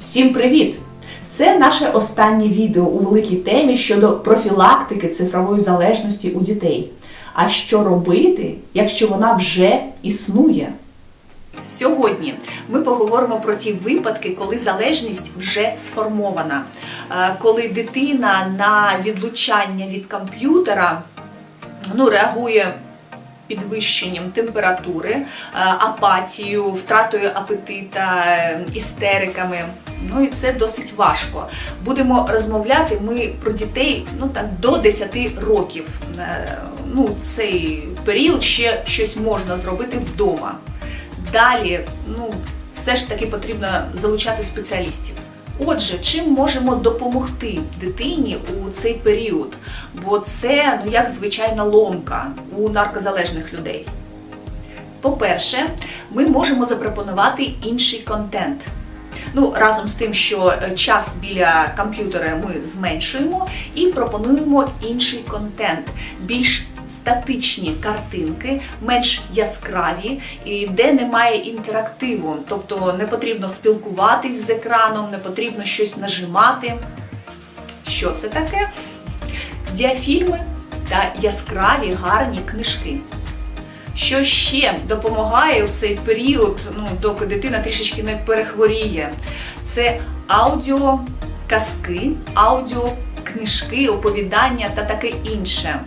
Всім привіт! Це наше останнє відео у великій темі щодо профілактики цифрової залежності у дітей. А що робити, якщо вона вже існує? Сьогодні ми поговоримо про ті випадки, коли залежність вже сформована, Е, коли дитина на відлучання від комп'ютера ну, реагує підвищенням температури, е, апатією, втратою апетита, е, істериками. Ну і це досить важко. Будемо розмовляти ми про дітей ну так до 10 років. Е, Ну, цей період ще щось можна зробити вдома. Далі, ну, все ж таки потрібно залучати спеціалістів. Отже, чим можемо допомогти дитині у цей період? Бо це ну як звичайна ломка у наркозалежних людей. По-перше, ми можемо запропонувати інший контент. Ну, разом з тим, що е, час біля комп'ютера ми зменшуємо і пропонуємо інший контент, більш статичні картинки, менш яскраві, і де немає інтерактиву, тобто не потрібно спілкуватись з екраном, не потрібно щось нажимати. Що це таке? Діафільми та яскраві гарні книжки. Що ще допомагає у цей період, ну доки дитина трішечки не перехворіє, це аудіоказки, аудіокнижки, оповідання та таке інше.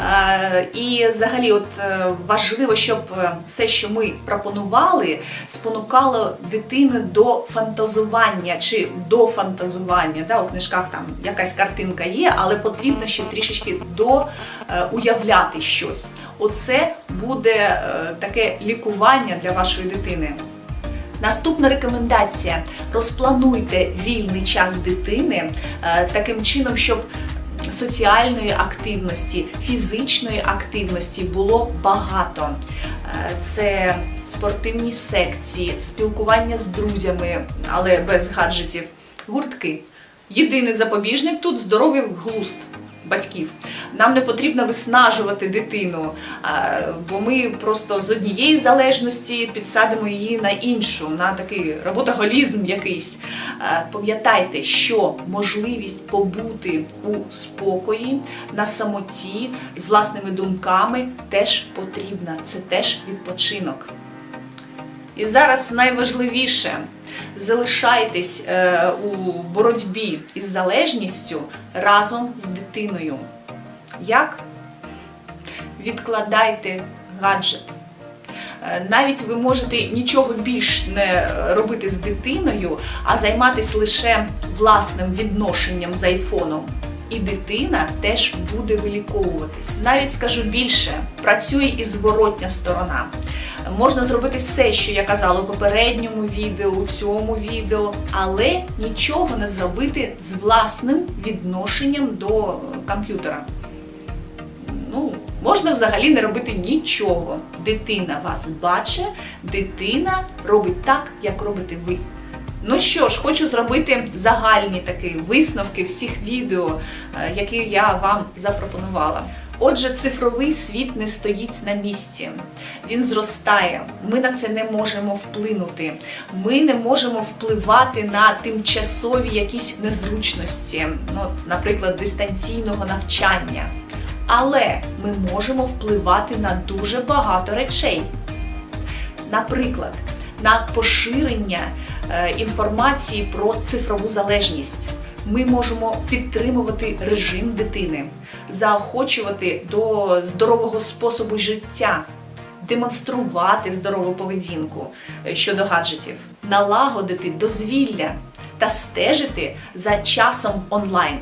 Е, І взагалі, от е, важливо, щоб е, все, що ми пропонували, спонукало дитину до фантазування чи до фантазування. Да, у книжках там якась картинка є, але потрібно ще трішечки до уявляти щось. Оце буде таке лікування для вашої дитини. Наступна рекомендація: розплануйте вільний час дитини таким чином, щоб соціальної активності, фізичної активності було багато. Е, Це спортивні секції, спілкування з друзями, але без гаджетів, гуртки. Єдиний запобіжник тут здоровий глузд батьків. Нам не потрібно виснажувати дитину, бо ми просто з однієї залежності підсадимо її на іншу, на такий роботоголізм якийсь. Пам'ятайте, що можливість побути у спокої, на самоті, з власними думками теж потрібна. Це теж відпочинок. І зараз найважливіше залишайтесь е, у боротьбі із залежністю разом з дитиною. Як? Відкладайте гаджет. Е, Навіть ви можете нічого більш не робити з дитиною, а займатися лише власним відношенням з айфоном. І дитина теж буде виліковуватись. Навіть скажу більше, працює і зворотня сторона. Можна зробити все, що я казала у попередньому відео, у цьому відео, але нічого не зробити з власним відношенням до комп'ютера. Ну, можна взагалі не робити нічого. Дитина вас бачить, дитина робить так, як робите ви. Ну що ж, хочу зробити загальні такі висновки всіх відео, е, які я вам запропонувала. Отже, цифровий світ не стоїть на місці, він зростає. Ми на це не можемо вплинути. Ми не можемо впливати на тимчасові якісь незручності, ну, наприклад, дистанційного навчання. Але ми можемо впливати на дуже багато речей. Наприклад, на поширення е, інформації про цифрову залежність. Ми можемо підтримувати режим дитини, заохочувати до здорового способу життя, демонструвати здорову поведінку е, щодо гаджетів, налагодити дозвілля та стежити за часом в онлайн.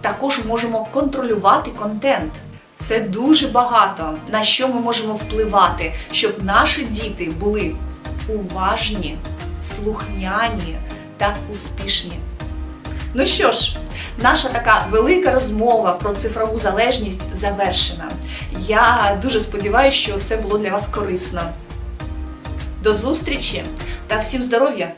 Також можемо контролювати контент. Це дуже багато на що ми можемо впливати, щоб наші діти були уважні, слухняні та успішні. Ну що ж, наша така велика розмова про цифрову залежність завершена. Я дуже сподіваюся, що це було для вас корисно. До зустрічі та всім здоров'я!